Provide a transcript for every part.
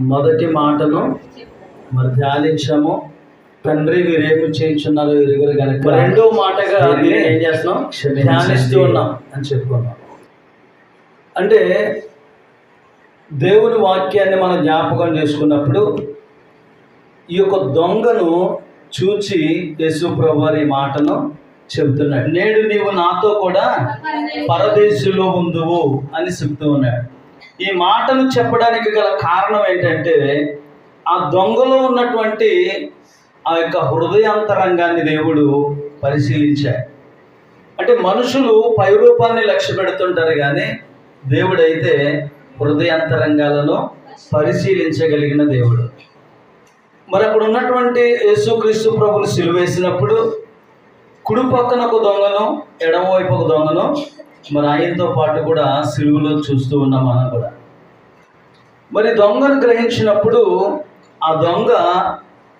మొదటి మాటను మరి ధ్యానించాము. తండ్రి మీరేమి చేయించున్నారు ఇరుగురు కనుక రెండో మాటగా ఏం చేస్తున్నాం? ధ్యానిస్తూ ఉన్నాం అని చెప్పుకున్నాం. అంటే దేవుని వాక్యాన్ని మనం జ్ఞాపకం చేసుకున్నప్పుడు ఈ యొక్క దొంగను చూచి యేసు మాటను చెబుతున్నాడు. నేడు నీవు నాతో కూడా పరదేశంలో ఉందువు అని చెప్తూ ఉన్నాడు. ఈ మాటను చెప్పడానికి గల కారణం ఏంటంటే ఆ దొంగలో ఉన్నటువంటి ఆ యొక్క హృదయాంతరంగాన్ని దేవుడు పరిశీలించాడు. అంటే మనుషులు పైరూపాన్ని లక్ష్య పెడుతుంటారు కానీ దేవుడైతే హృదయాంతరంగాలను పరిశీలించగలిగిన దేవుడు. మరి అక్కడ ఉన్నటువంటి యేసుక్రీస్తు ప్రభులు సిలువేసినప్పుడు కుడి పక్కన ఒక దొంగను ఎడమవైపు ఒక దొంగను మరి ఆయనతో పాటు కూడా సిలువులో చూస్తూ ఉన్నాం మనం కూడా. మరి దొంగను గ్రహించినప్పుడు ఆ దొంగ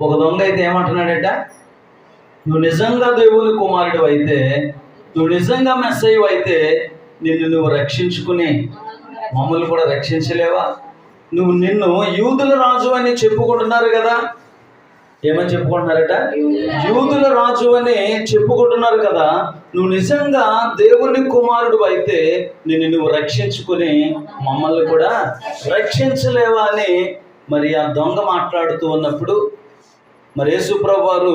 ఒక దొంగ అయితే ఏమంటున్నాడట? నువ్వు నిజంగా దేవుని కుమారుడు అయితే నువ్వు నిజంగా మెస్సయ్య అయితే నిన్ను నువ్వు రక్షించుకుని మమ్మల్ని కూడా రక్షించలేవా? నువ్వు నిన్ను యూదుల రాజు అని చెప్పుకుంటున్నారు కదా ఏమని చెప్పుకుంటున్నారట? యూదుల రాజు అని చెప్పుకుంటున్నారు కదా. నువ్వు నిజంగా దేవుని కుమారుడు అయితే నిన్ను నువ్వు రక్షించుకుని మమ్మల్ని కూడా రక్షించలేవా అని మరి ఆ దొంగ మాట్లాడుతూ ఉన్నప్పుడు మరి యేసుప్రభు వారు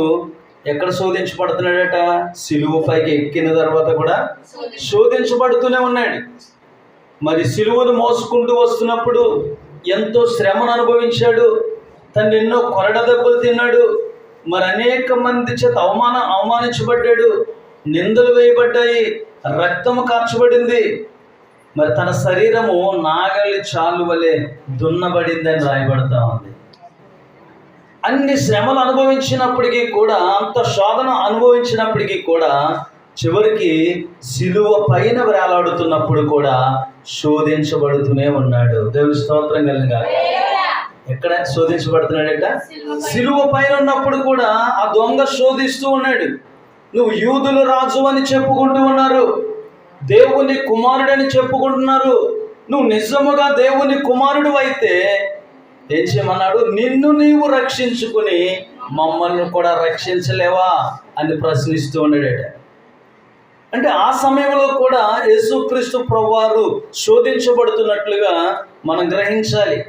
ఎక్కడ శోధించబడుతున్నాడట? సిలువు పైకి ఎక్కిన తర్వాత కూడా శోధించబడుతూనే ఉన్నాడు. మరి సిలువను మోసుకుంటూ వస్తున్నప్పుడు ఎంతో శ్రమను అనుభవించాడు. తను ఎన్నో కొరడ దెబ్బలు తిన్నాడు. మరి అనేక మంది చేత అవమాన అవమానించబడ్డాడు. నిందలు వేయబడ్డాయి. రక్తము కార్చబడింది. మరి తన శరీరము నాగలి చాలు వలె దున్నబడిందని రాయబడతా ఉంది. అన్ని శ్రమలు అనుభవించినప్పటికీ కూడా అంత శోధన అనుభవించినప్పటికీ కూడా చివరికి సిలువ పైన వేలాడుతున్నప్పుడు కూడా శోధించబడుతూనే ఉన్నాడు. దేవుని స్తోత్రం కలిగా ఎక్కడ శోధించబడుతున్నాడట సిలువ పైన. ఉన్నప్పుడు కూడా ఆ దొంగ శోధిస్తూ ఉన్నాడు. నువ్వు యూదుల రాజు అని చెప్పుకుంటూ ఉన్నారు. దేవుని కుమారుడని చెప్పుకుంటున్నారు. నువ్వు నిజముగా దేవుని కుమారుడు అయితే ఏం చేయమన్నాడు? నిన్ను నీవు రక్షించుకుని మమ్మల్ని కూడా రక్షించలేవా అని ప్రశ్నిస్తూ ఉన్నాడట. అంటే ఆ సమయంలో కూడా యేసుక్రీస్తు ప్రభువారు శోధించబడుతున్నట్లుగా మనం గ్రహించాలి.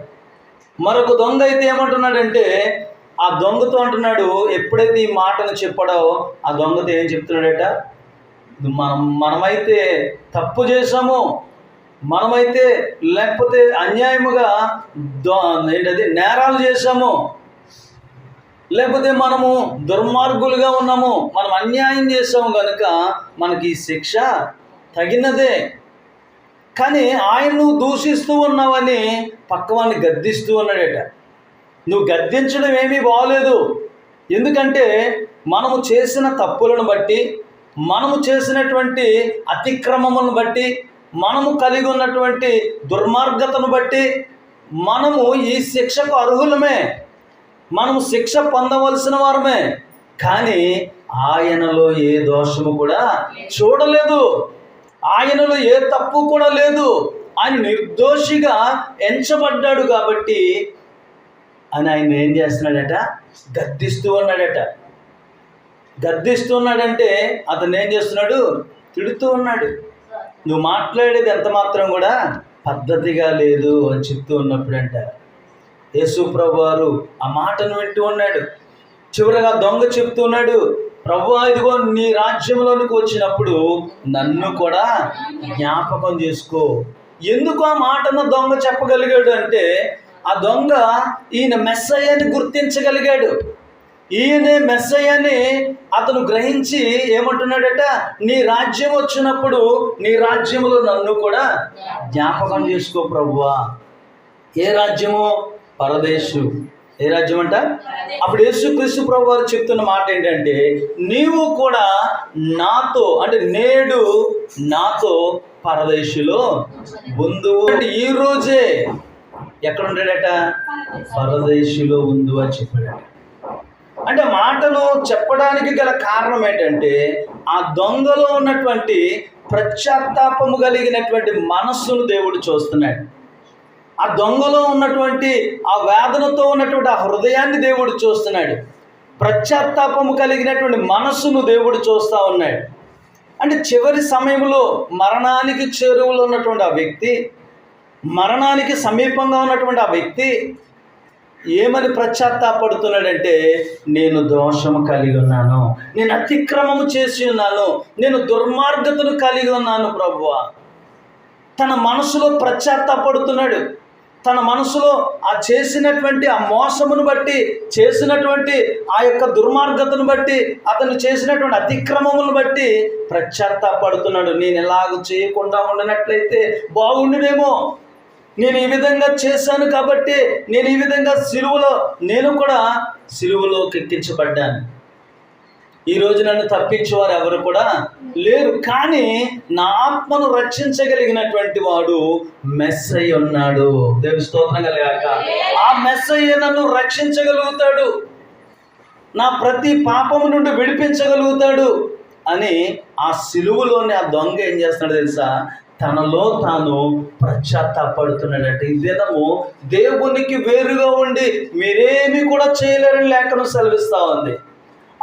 మరొక దొంగ అయితే ఏమంటున్నాడంటే ఆ దొంగతో అంటున్నాడు ఎప్పుడైతే ఈ మాటను చెప్పాడో ఆ దొంగతో ఏం చెప్తున్నాడట? మనం మనమైతే తప్పు చేసాము మనమైతే లేకపోతే అన్యాయముగా ఏంటది నేరాలు చేశాము లేకపోతే మనము దుర్మార్గులుగా ఉన్నాము మనం అన్యాయం చేసాము కనుక మనకి ఈ శిక్ష తగినదే. కానీ ఆయన నువ్వు దూషిస్తూ ఉన్నావని పక్కవాన్ని గద్దిస్తూ ఉన్నాడట. నువ్వు గద్దించడం ఏమీ బాగలేదు ఎందుకంటే మనము చేసిన తప్పులను బట్టి మనము చేసినటువంటి అతిక్రమములను బట్టి మనము కలిగి ఉన్నటువంటి దుర్మార్గతను బట్టి మనము ఈ శిక్షకు అర్హులమే. మనము శిక్ష పొందవలసిన వారమే. కానీ ఆయనలో ఏ దోషము కూడా చూడలేదు. ఆయనలో ఏ తప్పు కూడా లేదు. ఆయన నిర్దోషిగా ఎంచబడ్డాడు కాబట్టి అని ఆయన ఏం చేస్తున్నాడట? గద్దిస్తూ ఉన్నాడట. గద్దిస్తూ ఉన్నాడంటే అతను ఏం చేస్తున్నాడు? తిడుతూ ఉన్నాడు. నువ్వు మాట్లాడేది ఎంత మాత్రం కూడా పద్ధతిగా లేదు అని చెప్తూ ఉన్నప్పుడంట. యేసు ప్రభు వారు ఆ మాటను వింటూ ఉన్నాడు. చివరగా దొంగ చెప్తున్నాడు ప్రభు ఇదిగో నీ రాజ్యంలోనికి వచ్చినప్పుడు నన్ను కూడా జ్ఞాపకం చేసుకో. ఎందుకు ఆ మాటను దొంగ చెప్పగలిగాడు అంటే ఆ దొంగ ఈయన మెస్సయ్యని గుర్తించగలిగాడు. ఈయనే మెస్సయ్యని అతను గ్రహించి ఏమంటున్నాడట నీ రాజ్యం వచ్చినప్పుడు నీ రాజ్యంలో నన్ను కూడా జ్ఞాపకం చేసుకో ప్రభువా ఏ రాజ్యము? పరదేశు. ఏ రాజ్యం అంట? అప్పుడు యేసుక్రీస్తు ప్రభు వారు చెప్తున్న మాట ఏంటంటే నీవు కూడా నాతో అంటే నేడు నాతో పరదేశులో బంధువు అంటే ఈ రోజే ఎక్కడ ఉంటాడట పరదేశులో ఉందు అని చెప్పాడట. అంటే మాటలు చెప్పడానికి గల కారణం ఏంటంటే ఆ దొంగలో ఉన్నటువంటి ప్రత్యాత్తాపము కలిగినటువంటి మనస్సును దేవుడు చూస్తున్నాడు. ఆ దొంగలో ఉన్నటువంటి ఆ వేదనతో ఉన్నటువంటి ఆ హృదయాన్ని దేవుడు చూస్తున్నాడు. ప్రత్యాత్తాపము కలిగినటువంటి మనస్సును దేవుడు చూస్తూ ఉన్నాడు. అంటే చివరి సమయంలో మరణానికి చేరువలో ఉన్నటువంటి ఆ వ్యక్తి మరణానికి సమీపంగా ఉన్నటువంటి ఆ వ్యక్తి ఏమని పడుతున్నాడంటే నేను దోషము కలిగి ఉన్నాను. నేను అతిక్రమము చేసి ఉన్నాను. నేను దుర్మార్గతను కలిగి ఉన్నాను ప్రభువా. తన మనసులో పడుతున్నాడు తన మనసులో ఆ చేసినటువంటి ఆ మోసమును బట్టి చేసినటువంటి ఆ యొక్క దుర్మార్గతను బట్టి అతను చేసినటువంటి అతిక్రమమును బట్టి పడుతున్నాడు నేను ఎలాగ చేయకుండా ఉండినట్లయితే బాగుండునేమో నేను ఈ విధంగా చేశాను కాబట్టి నేను ఈ విధంగా సిలువలో నేను కూడా సిలువలోకి ఎక్కించబడ్డాను. ఈ రోజు నన్ను తప్పించేవారు ఎవరు కూడా లేరు. కానీ నా ఆత్మను రక్షించగలిగినటువంటి వాడు మెస్ ఉన్నాడు. దేవుని స్తోత్రం కలిగాక. ఆ మెస్సయ్య నన్ను రక్షించగలుగుతాడు. నా ప్రతి పాపము నుండి విడిపించగలుగుతాడు అని ఆ సిలువలోని ఆ దొంగ ఏం చేస్తున్నాడు తెలుసా? తనలో తాను పశ్చాత్తాపడుతున్నాడంటే ఈ దినము దేవునికి వేరుగా ఉండి మీరేమి కూడా చేయలేరని లేఖను సెలవిస్తా ఉంది.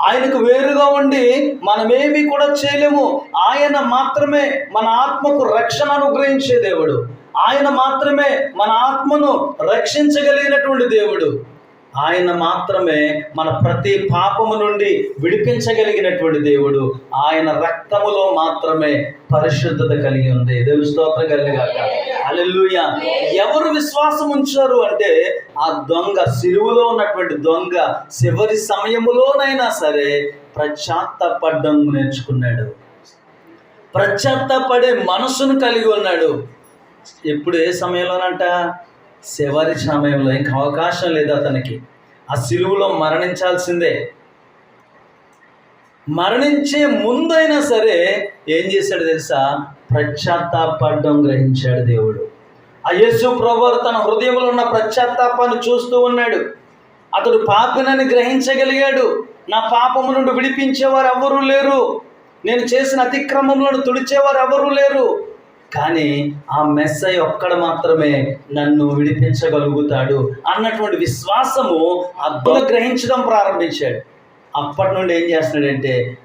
ఆయనకు వేరుగా ఉండి మనమేమి కూడా చేయలేము. ఆయన మాత్రమే మన ఆత్మకు రక్షణ అనుగ్రహించే దేవుడు. ఆయన మాత్రమే మన ఆత్మను రక్షించగలిగినటువంటి దేవుడు. ఆయన మాత్రమే మన ప్రతి పాపము నుండి విడిపించగలిగినటువంటి దేవుడు. ఆయన రక్తములో మాత్రమే పరిశుద్ధత కలిగి ఉంది. దేవుని స్తోత్రం కలిగాక అల్లెలుయ ఎవరు విశ్వాసం ఉంచారు అంటే ఆ దొంగ సిలువలో ఉన్నటువంటి దొంగ చివరి సమయములోనైనా సరే ప్రశాంతపడ్డం నేర్చుకున్నాడు. ప్రశాంతపడే మనసును కలిగి ఉన్నాడు. ఎప్పుడు ఏ సమయంలోనంట? చివరి సమయంలో ఇంకా అవకాశం లేదు అతనికి. ఆ సిలువులో మరణించాల్సిందే. మరణించే ముందైనా సరే ఏం చేశాడు తెలుసా? ప్రశ్చాత్తాపడ్డం గ్రహించాడు దేవుడు. ఆ యేసు ప్రభువారు తన హృదయంలో ఉన్న ప్రశ్చాత్తాపాన్ని చూస్తూ ఉన్నాడు. అతడు పాపినని గ్రహించగలిగాడు. నా పాపము నుండి విడిపించేవారు ఎవరూ లేరు. నేను చేసిన అతిక్రమములను తుడిచేవారు ఎవరూ లేరు. కానీ ఆ మెస్సై ఒక్కడ మాత్రమే నన్ను విడిపించగలుగుతాడు అన్నటువంటి విశ్వాసము అద్భుతం గ్రహించడం ప్రారంభించాడు. అప్పటి నుండి ఏం చేస్తున్నాడంటే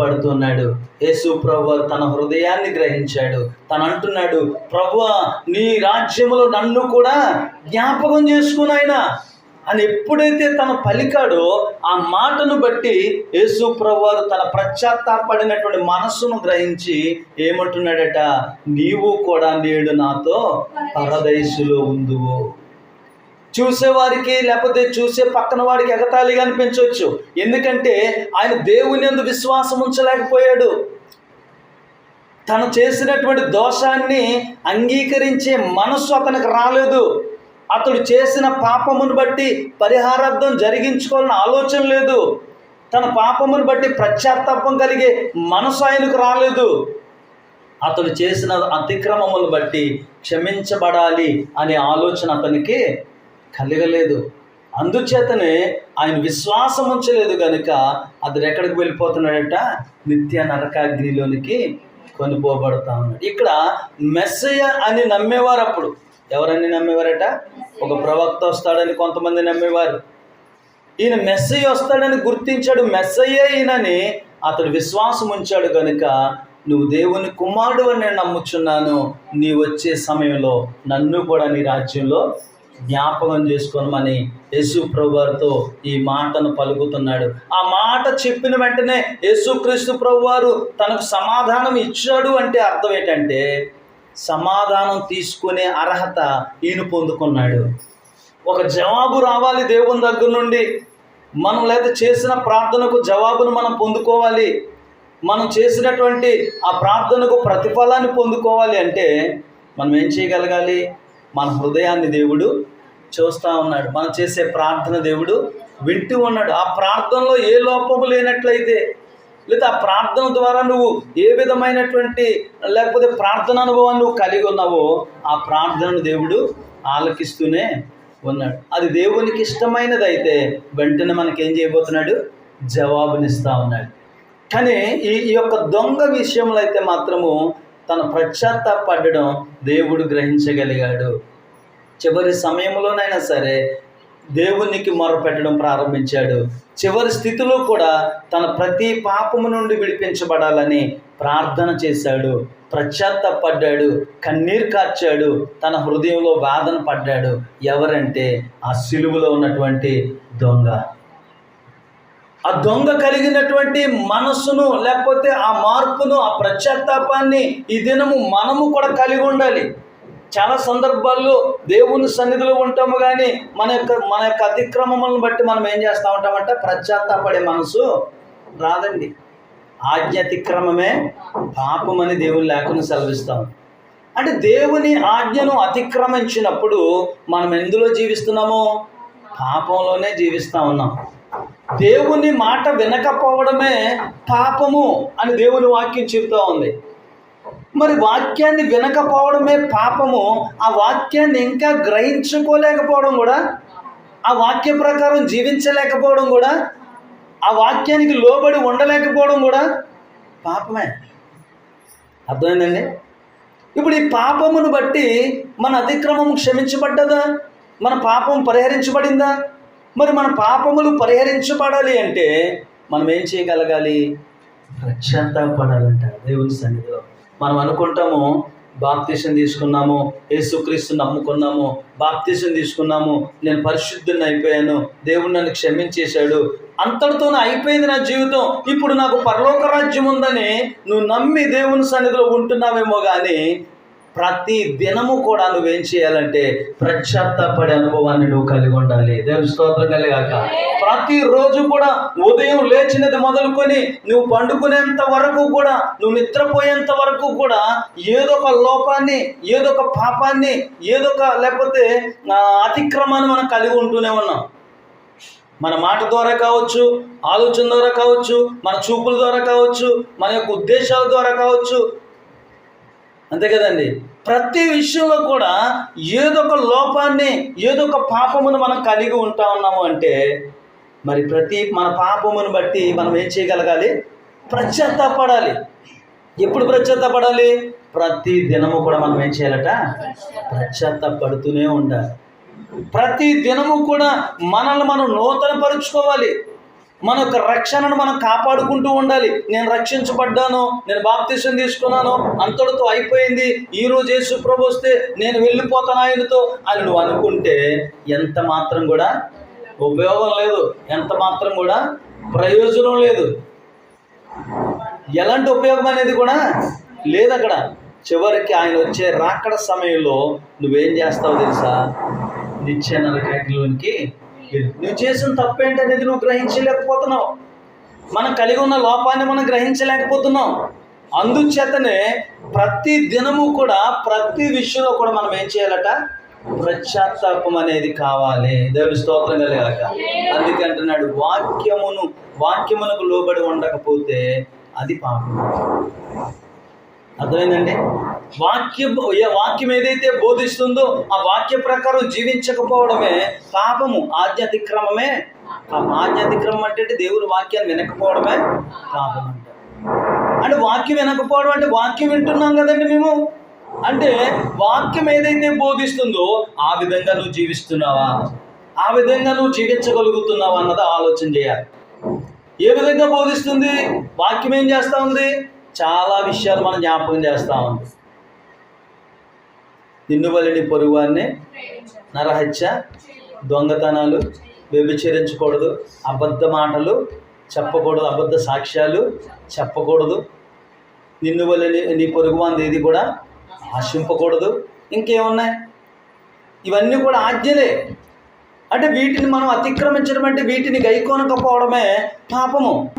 పడుతున్నాడు యేసు ప్రభు తన హృదయాన్ని గ్రహించాడు. తను అంటున్నాడు ప్రభు నీ రాజ్యములో నన్ను కూడా జ్ఞాపకం చేసుకున్నాయన అని ఎప్పుడైతే తను పలికాడో ఆ మాటను బట్టి యేసు ప్రభువారు తన పశ్చాత్తాపడినటువంటి మనస్సును గ్రహించి ఏమంటున్నాడట? నీవు కూడా నేడు నాతో పరదయసులో ఉందువు. చూసేవారికి లేకపోతే చూసే పక్కన వాడికి ఎగతాళిగా అనిపించవచ్చు. ఎందుకంటే ఆయన దేవుని ఎందు విశ్వాసం ఉంచలేకపోయాడు. తను చేసినటువంటి దోషాన్ని అంగీకరించే మనస్సు అతనికి రాలేదు. అతడు చేసిన పాపమును బట్టి పరిహారార్థం జరిగించుకోవాలని ఆలోచన లేదు. తన పాపమును బట్టి ప్రత్యాత్తాపం కలిగే మనసు ఆయనకు రాలేదు. అతడు చేసిన అతిక్రమములు బట్టి క్షమించబడాలి అనే ఆలోచన అతనికి కలగలేదు. అందుచేతనే ఆయన విశ్వాసం ఉంచలేదు కనుక అతడు ఎక్కడికి వెళ్ళిపోతున్నాడట? నిత్య నరకాగ్నిలోనికి కొనిపోబడతా ఉన్నాడు. ఇక్కడ మెస్సయ్య అని నమ్మేవారు అప్పుడు. ఎవరని నమ్మేవారట? ఒక ప్రవక్త వస్తాడని కొంతమంది నమ్మేవారు. ఈయన మెస్సయ్య వస్తాడని గుర్తించాడు. మెస్సయ్యే ఈయనని అతడు విశ్వాసం ఉంచాడు కనుక నువ్వు దేవుని కుమారుడు అని నేను నమ్ముచున్నాను. నీ వచ్చే సమయంలో నన్ను కూడా నీ రాజ్యంలో జ్ఞాపకం చేసుకోనమని యేసు ప్రభువారితో ఈ మాటను పలుకుతున్నాడు. ఆ మాట చెప్పిన వెంటనే యేసుక్రీస్తు ప్రభువారు తనకు సమాధానం ఇచ్చాడు అంటే అర్థం ఏంటంటే సమాధానం తీసుకునే అర్హత ఈయన పొందుకున్నాడు. ఒక జవాబు రావాలి దేవుని దగ్గర నుండి. మనం లేదా చేసిన ప్రార్థనకు జవాబును మనం పొందుకోవాలి. మనం చేసినటువంటి ఆ ప్రార్థనకు ప్రతిఫలాన్ని పొందుకోవాలి అంటే మనం ఏం చేయగలగాలి? మన హృదయాన్ని దేవుడు చూస్తూ ఉన్నాడు. మనం చేసే ప్రార్థన దేవుడు వింటూ ఉన్నాడు. ఆ ప్రార్థనలో ఏ లోపము లేనట్లయితే లేదా ఆ ప్రార్థన ద్వారా నువ్వు ఏ విధమైనటువంటి లేకపోతే ప్రార్థన అనుభవాన్ని నువ్వు కలిగి ఉన్నావో ఆ ప్రార్థనను దేవుడు ఆలకిస్తూనే ఉన్నాడు. అది దేవునికి ఇష్టమైనది అయితే వెంటనే మనకేం చేయబోతున్నాడు? జవాబునిస్తూ ఉన్నాడు. కానీ ఈ ఈ యొక్క దొంగ విషయంలో అయితే మాత్రము తన పశ్చాత్తాపడడం దేవుడు గ్రహించగలిగాడు. చివరి సమయంలోనైనా సరే దేవునికి మొరపెట్టడం ప్రారంభించాడు. చివరి స్థితిలో కూడా తన ప్రతి పాపము నుండి విడిపించబడాలని ప్రార్థన చేశాడు. పశ్చాత్తపడ్డాడు కన్నీరు కార్చాడు తన హృదయంలో బాధన పడ్డాడు. ఎవరంటే ఆ సిలువలో ఉన్నటువంటి దొంగ. ఆ దొంగ కలిగినటువంటి మనస్సును లేకపోతే ఆ మార్పును ఆ ప్రత్యాత్తాపాన్ని ఈ దినము మనము కూడా కలిగి ఉండాలి. చాలా సందర్భాల్లో దేవుని సన్నిధిలో ఉంటాము కానీ మన యొక్క మన యొక్క అతిక్రమములను బట్టి మనం ఏం చేస్తూ ఉంటామంటే పశ్చాత్తాపడే మనసు రాదండి. ఆజ్ఞ అతిక్రమమే పాపమని దేవుని లేకుండా సెలవిస్తాం. అంటే దేవుని ఆజ్ఞను అతిక్రమించినప్పుడు మనం ఎందులో జీవిస్తున్నామో? పాపంలోనే జీవిస్తూ ఉన్నాం. దేవుని మాట వినకపోవడమే పాపము అని దేవుని వాక్యం చెబుతూ ఉంది. మరి వాక్యాన్ని వినకపోవడమే పాపము. ఆ వాక్యాన్ని ఇంకా గ్రహించుకోలేకపోవడం కూడా ఆ వాక్య ప్రకారం జీవించలేకపోవడం కూడా ఆ వాక్యానికి లోబడి ఉండలేకపోవడం కూడా పాపమే. అర్థమైందండి? ఇప్పుడు ఈ పాపమును బట్టి మన అతిక్రమం క్షమించబడ్డదా? మన పాపం పరిహరించబడిందా? మరి మన పాపములు పరిహరించబడాలి అంటే మనం ఏం చేయగలగాలి? పడాలంట దేవుని సన్నిధిలో. మనం అనుకుంటాము బాప్తీసం తీసుకున్నాము యేసుక్రీస్తు నమ్ముకున్నాము బాప్తీసం తీసుకున్నాము నేను పరిశుద్ధుని అయిపోయాను దేవుడు నన్ను క్షమించేశాడు అంతటితోనే అయిపోయింది నా జీవితం. ఇప్పుడు నాకు పరలోక రాజ్యం ఉందని నువ్వు నమ్మి దేవుని సన్నిధిలో ఉంటున్నావేమో కానీ ప్రతి దినము కూడా నువ్వేం చేయాలంటే ప్రశ్చాత్తాపడే అనుభవాన్ని నువ్వు కలిగి ఉండాలి. దేవుని స్తోత్రం కలిగాక. ప్రతిరోజు కూడా ఉదయం లేచినది మొదలుకొని నువ్వు పండుకునేంత వరకు కూడా నువ్వు నిద్రపోయేంత వరకు కూడా ఏదో ఒక లోపాన్ని ఏదో ఒక పాపాన్ని ఏదో ఒక లేకపోతే అతిక్రమాన్ని మనం కలిగి ఉంటూనే ఉన్నాం. మన మాట ద్వారా కావచ్చు ఆలోచన ద్వారా కావచ్చు మన చూపుల ద్వారా కావచ్చు మన యొక్క ఉద్దేశాల ద్వారా కావచ్చు అంతే కదండి. ప్రతి విషయంలో కూడా ఏదో ఒక లోపాన్ని ఏదో ఒక పాపమును మనం కలిగి ఉంటా ఉన్నాము అంటే మరి ప్రతి మన పాపమును బట్టి మనం ఏం చేయగలగాలి? పశ్చాత్తాపడాలి ఎప్పుడు పశ్చాత్తాపడాలి ప్రతి దినము కూడా మనం ఏం చేయాలట? పడుతూనే ఉండాలి. ప్రతి దినము కూడా మనల్ని మనం నూతన పరుచుకోవాలి మన యొక్క రక్షణను మనం కాపాడుకుంటూ ఉండాలి. నేను రక్షించబడ్డాను నేను బాప్తీసం తీసుకున్నాను అంతటితో అయిపోయింది. ఈ రోజు యేసు ప్రభు వస్తే నేను వెళ్ళిపోతాను ఆయనతో అని నువ్వు అనుకుంటే ఎంత మాత్రం కూడా ఉపయోగం లేదు. ఎంత మాత్రం కూడా ప్రయోజనం లేదు. ఎలాంటి ఉపయోగం అనేది కూడా లేదు అక్కడ. చివరికి ఆయన వచ్చే రాకడ సమయంలో నువ్వేం చేస్తావు తెలుసా? నిత్య నరకాగ్నిలోనికి నువ్వు చేసిన తప్పేంటనేది నువ్వు గ్రహించలేకపోతున్నావు. మనం కలిగి ఉన్న లోపాన్ని మనం గ్రహించలేకపోతున్నాం. అందుచేతనే ప్రతి దినము కూడా ప్రతి విషయంలో కూడా మనం ఏం చేయాలట? ప్రత్యాత్తాపం అనేది కావాలి. దేవుడి స్తోత్రం కలిగాక అందుకే అంటున్నాడు వాక్యమును వాక్యమునకు లోబడి ఉండకపోతే అది పాపం. అర్థమైందండి? వాక్యం వాక్యం ఏదైతే బోధిస్తుందో ఆ వాక్య ప్రకారం జీవించకపోవడమే పాపము ఆజ్ఞాతిక్రమమే ఆజ్ఞాతిక్రమం అంటే దేవుని వాక్యాన్ని వినకపోవడమే పాపం అంటే. అంటే వాక్యం వినకపోవడం అంటే వాక్యం వింటున్నాం కదండి మేము? అంటే వాక్యం ఏదైతే బోధిస్తుందో ఆ విధంగా నువ్వు జీవిస్తున్నావా? ఆ విధంగా నువ్వు జీవించగలుగుతున్నావా అన్నది ఆలోచన చేయాలి. ఏ విధంగా బోధిస్తుంది? వాక్యం ఏం చేస్తూ ఉంది? చాలా విషయాలు మనం జ్ఞాపకం చేస్తూ ఉంది నిన్నువలిని పొరుగువారిని నరహత్య దొంగతనాలు వ్యభిచరించకూడదు అబద్ధ మాటలు చెప్పకూడదు అబద్ధ సాక్ష్యాలు చెప్పకూడదు. నిన్ను వల్లని నీ పొరుగువాంది ఏది కూడా ఆశింపకూడదు. ఇంకేమున్నాయి? ఇవన్నీ కూడా ఆజ్ఞలే. అంటే వీటిని మనం అతిక్రమించడం అంటే వీటిని గైకోనకపోవడమే పాపము.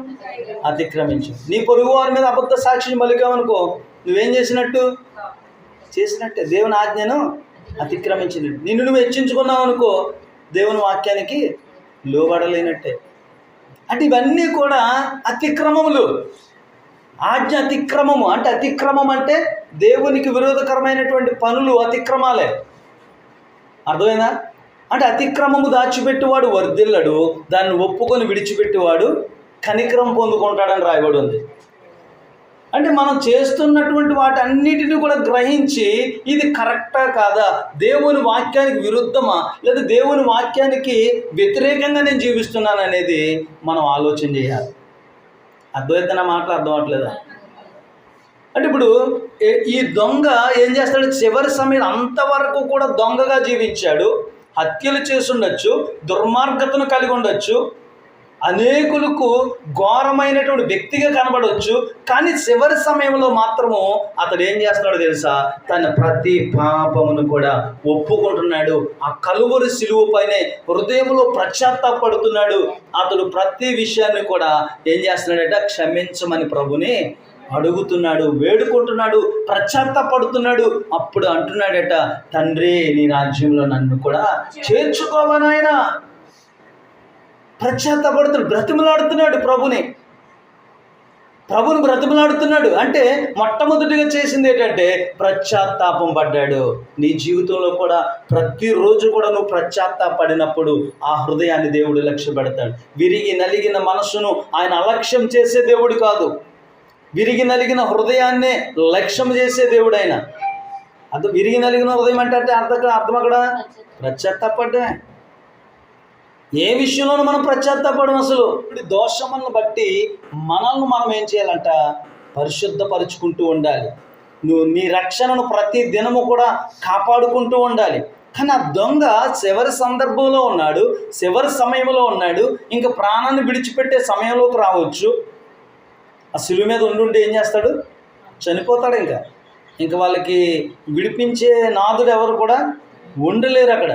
అతిక్రమించు. నీ పొరుగు వారి మీద అబద్ధ సాక్షిని మలికామనుకో నువ్వేం చేసినట్టు? చేసినట్టే. దేవుని ఆజ్ఞను అతిక్రమించినట్టు. నిన్ను నువ్వు హెచ్చించుకున్నావు అనుకో దేవుని వాక్యానికి లోబడలేనట్టే. అంటే ఇవన్నీ కూడా అతిక్రమములు. ఆజ్ఞ అతిక్రమము. అంటే అతిక్రమం అంటే దేవునికి విరోధకరమైనటువంటి పనులు అతిక్రమాలే. అర్థమైందా? అంటే అతిక్రమము దాచిపెట్టువాడు వర్ధిల్లడు దాన్ని ఒప్పుకొని విడిచిపెట్టేవాడు కనికరం పొందుకుంటాడని రాయబడి ఉంది. అంటే మనం చేస్తున్నటువంటి వాటన్నిటిని కూడా గ్రహించి ఇది కరెక్టా కాదా? దేవుని వాక్యానికి విరుద్ధమా? లేదా దేవుని వాక్యానికి వ్యతిరేకంగా నేను జీవిస్తున్నాను అనేది మనం ఆలోచన చేయాలి. అర్థమైతే నా మాటలు అర్థం అవట్లేదా? అంటే ఇప్పుడు ఈ దొంగ ఏం చేస్తాడు? చివరి సమయం అంతవరకు కూడా దొంగగా జీవించాడు. హత్యలు చేసి ఉండొచ్చు దుర్మార్గతను కలిగి ఉండొచ్చు. అనేకులకు ఘోరమైనటువంటి వ్యక్తిగా కనబడవచ్చు కానీ చివరి సమయంలో మాత్రము అతడు ఏం చేస్తున్నాడో తెలుసా? తన ప్రతి పాపమును కూడా ఒప్పుకుంటున్నాడు. ఆ కలువరి సిలువు పైనే హృదయంలో పడుతున్నాడు అతడు ప్రతి విషయాన్ని కూడా ఏం చేస్తున్నాడట? క్షమించమని ప్రభుని అడుగుతున్నాడు వేడుకుంటున్నాడు పడుతున్నాడు అప్పుడు అంటున్నాడట తండ్రి నీ రాజ్యంలో నన్ను కూడా చేర్చుకోవనాయనా పడుతున్నాడు బ్రతిమలాడుతున్నాడు ప్రభుని. ప్రభుని బ్రతిమలాడుతున్నాడు. అంటే మొట్టమొదటిగా చేసింది ఏంటంటే పశ్చాత్తాపం పడ్డాడు. నీ జీవితంలో కూడా ప్రతిరోజు కూడా నువ్వు పశ్చాత్తాపడినప్పుడు ఆ హృదయాన్ని దేవుడు లక్ష్య పెడతాడు విరిగి నలిగిన మనస్సును ఆయన అలక్ష్యం చేసే దేవుడు కాదు. విరిగి నలిగిన హృదయాన్నే లక్ష్యం చేసే దేవుడు ఆయన అది విరిగి నలిగిన హృదయం అంటే అంటే అర్థం అర్థం అక్కడ? పశ్చాత్తాపడ్డమే ఏ విషయంలోనూ మనం ప్రత్యత్తపడం అసలు. ఇప్పుడు దోషములను బట్టి మనల్ని మనం ఏం చేయాలంట? పరిశుద్ధపరుచుకుంటూ ఉండాలి. నువ్వు నీ రక్షణను ప్రతి దినము కూడా కాపాడుకుంటూ ఉండాలి. కానీ ఆ దొంగ చివరి సందర్భంలో ఉన్నాడు చివరి సమయంలో ఉన్నాడు ఇంకా ప్రాణాన్ని విడిచిపెట్టే సమయంలోకి రావచ్చు. ఆ సిలువ మీద ఉండి ఏం చేస్తాడు? చనిపోతాడు ఇంకా. ఇంకా వాళ్ళకి విడిపించే నాదుడు ఎవరు కూడా ఉండలేరు అక్కడ.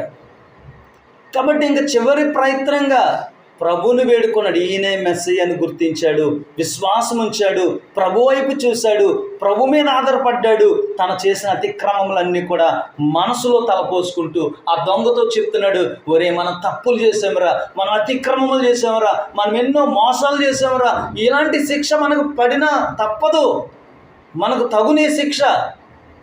కాబట్టి ఇంకా చివరి ప్రయత్నంగా ప్రభువుని వేడుకున్నాడు. ఈయనే మెస్సీ అని గుర్తించాడు. విశ్వాసం ఉంచాడు. ప్రభు వైపు చూశాడు. ప్రభు మీద ఆధారపడ్డాడు. తను చేసిన అతిక్రమములన్నీ కూడా మనసులో తలపోసుకుంటూ ఆ దొంగతో చెప్తున్నాడు. ఒరే మనం తప్పులు చేసామురా మనం అతిక్రమములు చేసామురా మనం ఎన్నో మోసాలు చేసామురా ఇలాంటి శిక్ష మనకు పడినా తప్పదు. మనకు తగునే శిక్ష.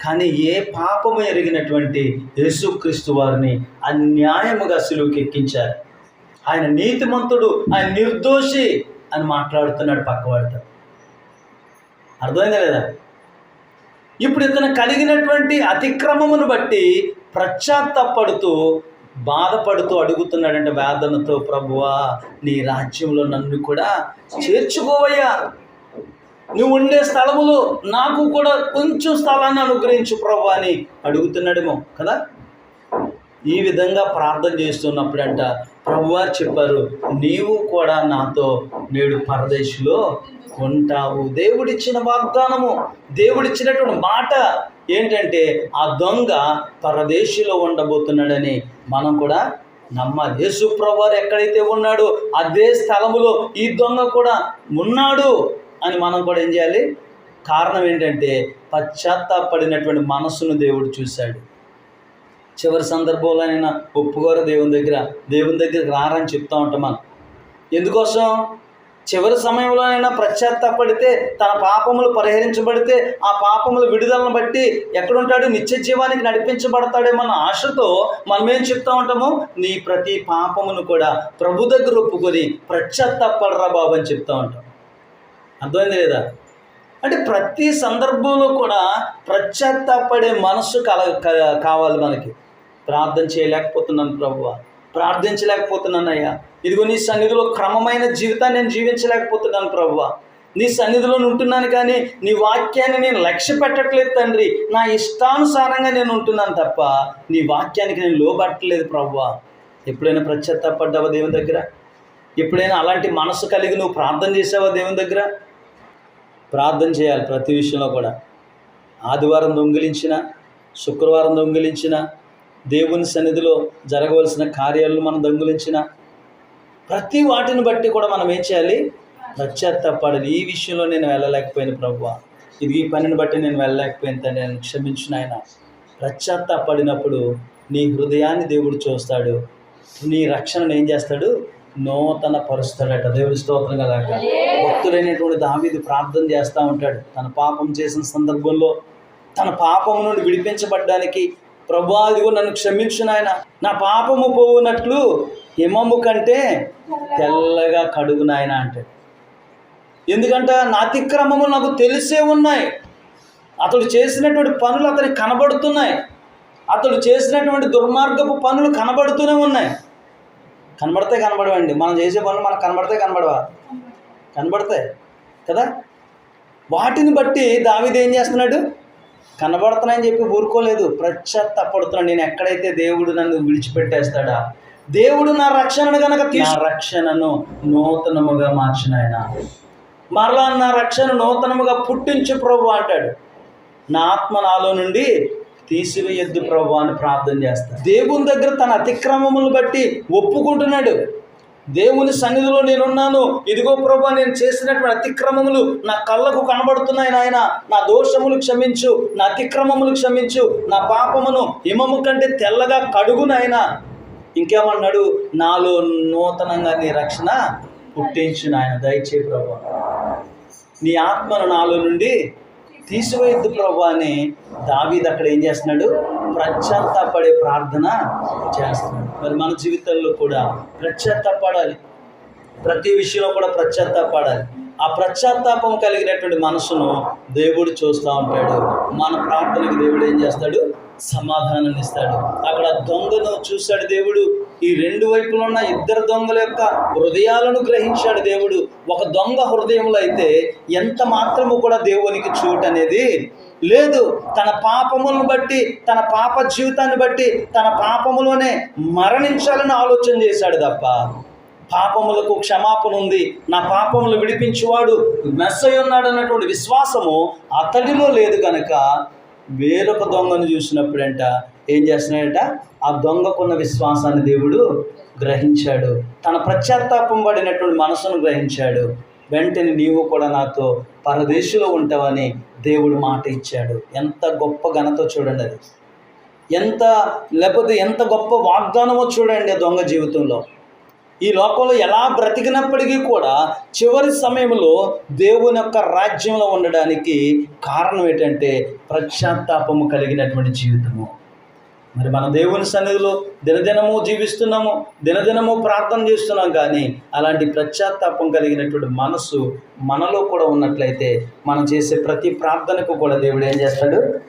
కానీ ఏ పాపము ఎరిగినటువంటి యేసుక్రీస్తు వారిని అన్యాయముగా సిలువుకి ఎక్కించారు ఆయన నీతిమంతుడు ఆయన నిర్దోషి అని మాట్లాడుతున్నాడు పక్కవాడితో. అర్థమైందా లేదా? ఇప్పుడు ఇతను కలిగినటువంటి అతిక్రమమును బట్టి ప్రశ్చాత్తపడుతూ బాధపడుతూ అడుగుతున్నాడంటే వేదనతో ప్రభువా నీ రాజ్యంలో నన్ను కూడా చేర్చుకోవయ్యా. నువ్వు ఉండే స్థలములో నాకు కూడా కొంచెం స్థలాన్ని అనుగ్రహించు ప్రభు అని అడుగుతున్నాడేమో కదా? ఈ విధంగా ప్రార్థన చేస్తున్నప్పుడంట ప్రభువారు చెప్పారు నీవు కూడా నాతో నేడు పరదేశిలో ఉంటావు. దేవుడిచ్చిన వాగ్దానము దేవుడిచ్చినటువంటి మాట ఏంటంటే ఆ దొంగ పరదేశిలో ఉండబోతున్నాడని మనం కూడా నమ్మాలి. యేసు ప్రభువారు ఎక్కడైతే ఉన్నాడో అదే స్థలములో ఈ దొంగ కూడా ఉన్నాడు అని మనం కూడా ఏం చేయాలి? కారణం ఏంటంటే పశ్చాత్తాపడినటువంటి మనస్సును దేవుడు చూశాడు. చివరి సందర్భంలోనైనా ఒప్పుకోరు దేవుని దగ్గర దేవుని దగ్గరికి రారని చెప్తా ఉంటాం మనం. ఎందుకోసం? చివరి సమయంలోనైనా పశ్చాత్తాపడితే తన పాపములు పరిహరించబడితే ఆ పాపముల విడుదలను బట్టి ఎక్కడుంటాడు? నిత్య జీవానికి నడిపించబడతాడేమన్న ఆశతో మనం ఏం చెప్తా ఉంటాము? నీ ప్రతి పాపమును కూడా ప్రభు దగ్గర ఒప్పుకొని పశ్చాత్తాపడరా బాబు అని చెప్తా ఉంటాం. అర్థమైంది లేదా? అంటే ప్రతి సందర్భంలో కూడా పశ్చాత్తాపడే మనస్సు కల క- కావాలి మనకి. ప్రార్థన చేయలేకపోతున్నాను ప్రభు ప్రార్థించలేకపోతున్నాను అయ్యా ఇదిగో నీ సన్నిధిలో క్రమమైన జీవితాన్ని నేను జీవించలేకపోతున్నాను ప్రభువ. నీ సన్నిధిలో ఉంటున్నాను కానీ నీ వాక్యాన్ని నేను లక్ష్య పెట్టట్లేదు తండ్రి. నా ఇష్టానుసారంగా నేను ఉంటున్నాను తప్ప నీ వాక్యానికి నేను లోబట్టలేదు ప్రభువ. ఎప్పుడైనా పశ్చాత్తాపడ్డావా దేవుని దగ్గర? ఎప్పుడైనా అలాంటి మనసు కలిగి నువ్వు ప్రార్థన చేసావా దేవుని దగ్గర? ప్రార్థన చేయాలి ప్రతి విషయంలో కూడా. ఆదివారం దొంగిలించిన శుక్రవారం దొంగిలించిన దేవుని సన్నిధిలో జరగవలసిన కార్యాలను మనం దొంగిలించిన ప్రతి వాటిని బట్టి కూడా మనం ఏం చేయాలి? పశ్చాత్తాపడాలి. ఈ విషయంలో నేను వెళ్ళలేకపోయాను ప్రభు ఇది ఈ పనిని బట్టి నేను వెళ్ళలేకపోయాను తండ్రి. నేను క్షమించిన ఆయన ప్రత్యర్థపడినప్పుడు నీ హృదయాన్ని దేవుడు చూస్తాడు. నీ రక్షణను ఏం చేస్తాడు? నూతన పరుస్తాడట. దేవుడి స్తోత్రం కదా భక్తుడైనటువంటి దావీదు ప్రార్థన చేస్తూ ఉంటాడు. తన పాపం చేసిన సందర్భంలో తన పాపం నుండి విడిపించబడ్డానికి ప్రభా అదిగో నన్ను క్షమించు నాయన. నా పాపము పోవునట్లు హిమము కంటే తెల్లగా కడుగు నాయన అంటాడు ఎందుకంటే నా అతిక్రమములు నాకు తెలిసే ఉన్నాయి. అతడు చేసినటువంటి పనులు అతనికి కనబడుతున్నాయి. అతడు చేసినటువంటి దుర్మార్గపు పనులు కనబడుతూనే ఉన్నాయి. కనబడితే కనబడవండి. మనం చేసే పనులు మనకు కనబడితే కనబడవా? కనబడతాయి కదా? వాటిని బట్టి దావీదు ఏం చేస్తున్నాడు? కనబడుతున్నాయని చెప్పి ఊరుకోలేదు. ప్రశ్చాత్తపడుతున్నాడు నేను ఎక్కడైతే దేవుడు నన్ను విడిచిపెట్టేస్తాడా దేవుడు నా రక్షణను గనక తీసు నా రక్షణను నూతనముగా మార్చిన ఆయన మరలా నా రక్షణ నూతనముగా పుట్టించు ప్రభు అంటాడు. నా ఆత్మ నాలో నుండి తీసివేయద్దు ప్రభు అని ప్రార్థన చేస్తాడు. దేవుని దగ్గర తన అతిక్రమములను బట్టి ఒప్పుకుంటున్నాడు. దేవుని సన్నిధిలో నేనున్నాను. ఇదిగో ప్రభా నేను చేసినటువంటి అతిక్రమములు నా కళ్ళకు కనబడుతున్నాయి నాయన. నా దోషములు క్షమించు నా అతిక్రమములు క్షమించు నా పాపమును హిమము కంటే తెల్లగా కడుగు నాయన. ఇంకేమన్నాడు? నాలో నూతనంగా నీ రక్షణ పుట్టించు నాయన. దయచే ప్రభా. నీ ఆత్మను నాలో నుండి తీసివేయద్దు ప్రభు అని దావీది అక్కడ ఏం చేస్తున్నాడు? ప్రత్యర్థపడే ప్రార్థన చేస్తున్నాడు. మరి మన జీవితంలో కూడా ప్రత్యర్థపడాలి. ప్రతి విషయంలో కూడా ప్రత్యర్థపడాలి. ఆ పశ్చాత్తాపం కలిగినటువంటి మనసును దేవుడు చూస్తూ ఉంటాడు. మన ప్రార్థనకి దేవుడు ఏం చేస్తాడు? సమాధానం ఇస్తాడు. అక్కడ దొంగను చూశాడు దేవుడు. ఈ రెండు వైపులో ఉన్న ఇద్దరు దొంగల యొక్క హృదయాలను గ్రహించాడు దేవుడు. ఒక దొంగ హృదయంలో అయితే ఎంత మాత్రము కూడా దేవునికి చోటు అనేది లేదు. తన పాపములను బట్టి తన పాప జీవితాన్ని బట్టి తన పాపములోనే మరణించాలని ఆలోచన చేశాడు తప్ప పాపములకు క్షమాపణ ఉంది నా పాపములు విడిపించేవాడు మెస్సై ఉన్నాడు అన్నటువంటి విశ్వాసము అతడిలో లేదు కనుక వేరొక దొంగను చూసినప్పుడంట ఏం చేస్తున్నాడంట? ఆ దొంగకున్న విశ్వాసాన్ని దేవుడు గ్రహించాడు. తన ప్రత్యాత్తాపం పడినటువంటి మనసును గ్రహించాడు. వెంటనే నీవు కూడా నాతో పరదేశంలో ఉంటావని దేవుడు మాట ఇచ్చాడు. ఎంత గొప్ప ఘనత చూడండి అది. ఎంత లేకపోతే ఎంత గొప్ప వాగ్దానమో చూడండి దొంగ జీవితంలో. ఈ లోకంలో ఎలా బ్రతికినప్పటికీ కూడా చివరి సమయంలో దేవుని యొక్క రాజ్యంలో ఉండడానికి కారణం ఏంటంటే ప్రశ్చాత్తాపము కలిగినటువంటి జీవితము. మరి మన దేవుని సన్నిధిలో దినదినము జీవిస్తున్నాము దినదినము ప్రార్థన చేస్తున్నాం కానీ అలాంటి ప్రత్యాత్తాపం కలిగినటువంటి మనసు మనలో కూడా ఉన్నట్లయితే మనం చేసే ప్రతి ప్రార్థనకు కూడా దేవుడు ఏం చేస్తాడు?